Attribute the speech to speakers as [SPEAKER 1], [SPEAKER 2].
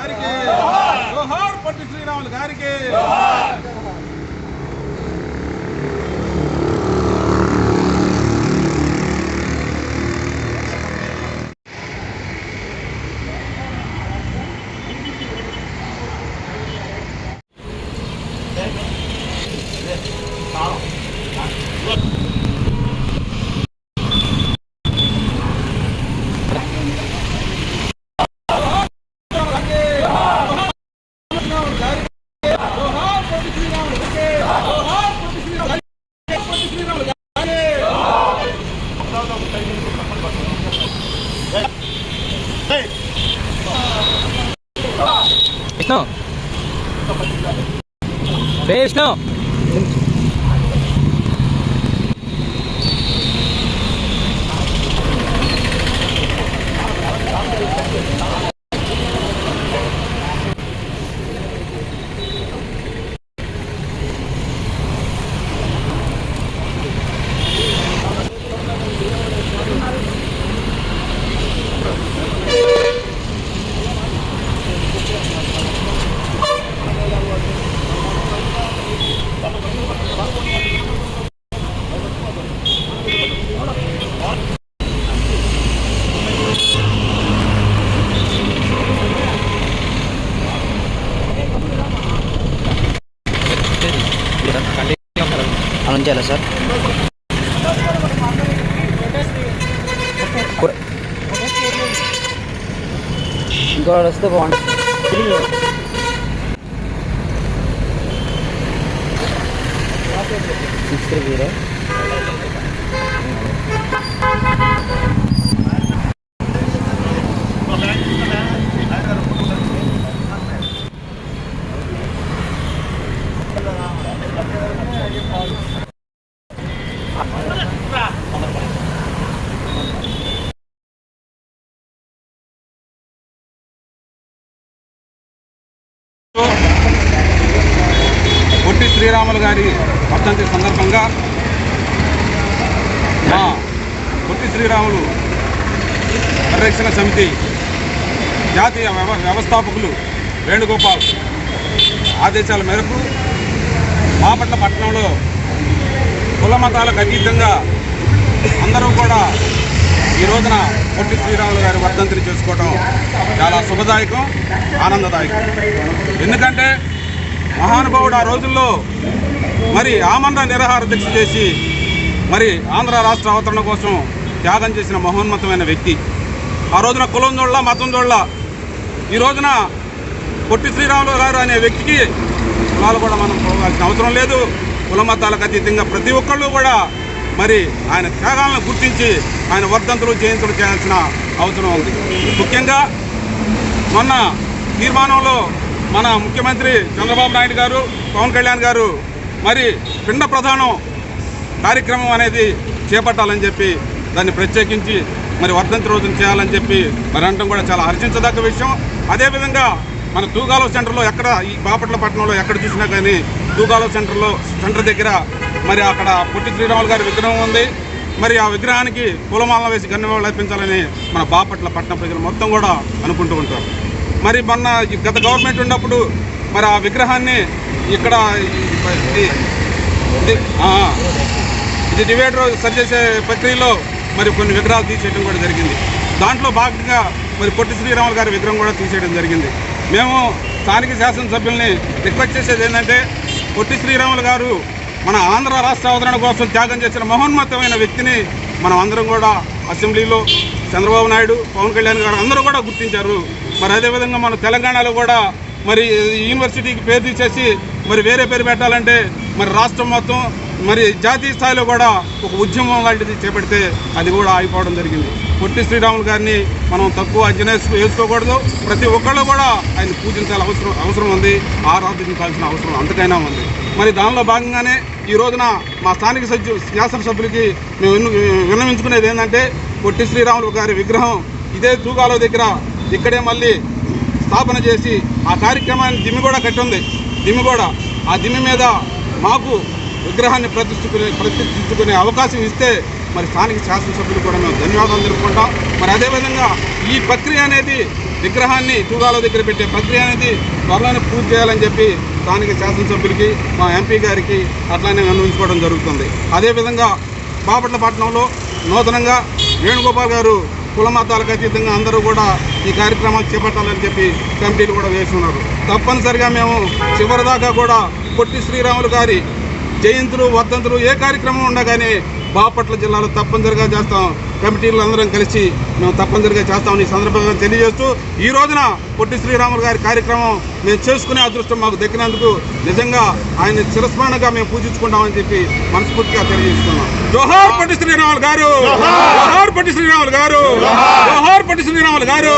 [SPEAKER 1] గారికి జోహార్ పట్టి శ్రీరాములు గారికి విష్ణు. రే విష్ణు.
[SPEAKER 2] అనం చేయాలా సార్? ఇంకో వస్తే బాగుంటుంది six three zero
[SPEAKER 3] Potti Sriramulu గారి వర్ధంతి సందర్భంగా మా పొట్టి శ్రీరాములు పరిరక్షణ సమితి జాతీయ వ్యవస్థాపకులు వేణుగోపాల్ ఆదేశాల మేరకు బాపట్ల పట్టణంలో కుల మతాలకు అతీతంగా అందరూ కూడా ఈ రోజున పొట్టి శ్రీరాములు గారి వర్ధంతిని చేసుకోవడం చాలా శుభదాయకం ఆనందదాయకం. ఎందుకంటే మహానుభావుడు ఆ రోజుల్లో మరి ఆమండ నిరాహార దీక్ష చేసి మరి ఆంధ్ర రాష్ట్ర అవతరణ కోసం త్యాగం చేసిన మహోన్నతమైన వ్యక్తి. ఆ రోజున కులం జోళ్ళ మతం జోళ్ళ ఈ రోజున పొట్టి శ్రీరాములు గారు అనే వ్యక్తికి కులాలు కూడా మనం పోవాల్సిన అవసరం లేదు. కుల మతాలకు అతీతంగా ప్రతి ఒక్కళ్ళు కూడా మరి ఆయన త్యాగాలను గుర్తించి ఆయన వర్ధంతులు జయంతులు చేయాల్సిన అవసరం ఉంది. ముఖ్యంగా మొన్న తీర్మానంలో మన ముఖ్యమంత్రి చంద్రబాబు నాయుడు గారు పవన్ కళ్యాణ్ గారు మరి పిండ ప్రధానం కార్యక్రమం అనేది చేపట్టాలని చెప్పి దాన్ని ప్రత్యేకించి మరి వర్ధంతి రోజున చేయాలని చెప్పి మరి అనడం కూడా చాలా హర్షించదగ్గ విషయం. అదేవిధంగా మన తూగాలో సెంటర్లో ఎక్కడ ఈ బాపట్ల పట్టణంలో ఎక్కడ చూసినా కానీ తూగాలో సెంటర్లో సెంటర్ దగ్గర మరి అక్కడ పొట్టి శ్రీరాములు గారి విగ్రహం ఉంది. మరి ఆ విగ్రహానికి పూలమాల వేసి గన్నవాళ్ళు అర్పించాలని మన బాపట్ల పట్టణ ప్రజలు మొత్తం కూడా అనుకుంటూ ఉంటారు. మరి మొన్న గత గవర్నమెంట్ ఉన్నప్పుడు మరి ఆ విగ్రహాన్ని ఇక్కడ ఇది- డివైడర్ సరి చేసే ప్రక్రియలో మరి కొన్ని విగ్రహాలు తీసేయడం కూడా జరిగింది. దాంట్లో భాగంగా మరి పొట్టి శ్రీరాములు గారి విగ్రహం కూడా తీసేయడం జరిగింది. మేము స్థానిక శాసనసభ్యుల్ని రిక్వెస్ట్ చేసేది ఏంటంటే పొట్టి శ్రీరాములు గారు మన ఆంధ్ర రాష్ట్ర అవతరణ కోసం త్యాగం చేసిన మహోన్మతమైన వ్యక్తిని మనం అందరం కూడా అసెంబ్లీలో చంద్రబాబు నాయుడు పవన్ కళ్యాణ్ గారు అందరూ కూడా గుర్తించారు. మరి అదేవిధంగా మన తెలంగాణలో కూడా మరి యూనివర్సిటీకి పేరు తీసేసి మరి వేరే పేరు పెట్టాలంటే మరి రాష్ట్రం మొత్తం మరి జాతీయ స్థాయిలో కూడా ఒక ఉద్యమం లాంటిది చేపడితే అది కూడా ఆగిపోవడం జరిగింది. పొట్టి శ్రీరాములు గారిని మనం తక్కువ అంచనా వేసుకోకూడదు. ప్రతి ఒక్కళ్ళు కూడా ఆయన పూజించాల్సిన అవసరం అవసరం ఉంది. ఆరాధించాల్సిన అవసరం అంతకైనా ఉంది. మరి దానిలో భాగంగానే ఈ రోజున మా స్థానిక సభ్యు శాసనసభ్యులకి మేము విన్నవించుకునేది ఏంటంటే పొట్టి శ్రీరాములు గారి విగ్రహం ఇదే తూగాలో దగ్గర ఇక్కడే మళ్ళీ స్థాపన చేసి ఆ కార్యక్రమాన్ని దిమ్మి కూడా కట్టింది దిమ్మి కూడా ఆ దిమ్మి మీద మాకు విగ్రహాన్ని ప్రతిష్ఠించుకునే ప్రతిష్ఠించుకునే అవకాశం ఇస్తే మరి స్థానిక శాసనసభ్యులు కూడా మేము ధన్యవాదాలు తెలుపుకుంటాం. మరి అదేవిధంగా ఈ ప్రక్రియ అనేది విగ్రహాన్ని తూగాల దగ్గర పెట్టే ప్రక్రియ అనేది త్వరలోనే పూర్తి చేయాలని చెప్పి స్థానిక శాసనసభ్యులకి మా ఎంపీ గారికి అట్లానే విన్నవించుకోవడం జరుగుతుంది. అదేవిధంగా బాపట్ల పట్టణంలో నూతనంగా వేణుగోపాల్ గారు కుల మతాలకు అతీతంగా అందరూ కూడా ఈ కార్యక్రమాలు చేపట్టాలని చెప్పి కమిటీలు కూడా వేస్తున్నారు తప్పనిసరిగా మేము చివరిదాకా కూడా పొట్టి శ్రీరాములు గారి జయంతులు వర్ధంతులు ఏ కార్యక్రమం ఉండగానే బాపట్ల జిల్లాలో తప్పనిసరిగా చేస్తాం. కమిటీలు అందరం కలిసి మేము తప్పనిసరిగా చేస్తామని సందర్భంగా తెలియజేస్తూ ఈ రోజున పొట్టి శ్రీరాములు గారి కార్యక్రమం మేము చేసుకునే అదృష్టం మాకు దక్కినందుకు నిజంగా ఆయన చిరస్మరణగా మేము పూజించుకుంటామని చెప్పి మనస్ఫూర్తిగా తెలియజేస్తున్నాం. జోహార్ పొట్టి శ్రీరాములు గారు! జోహార్ పొట్టి శ్రీరాములు గారు! జోహార్ పొట్టి శ్రీరాములు గారు!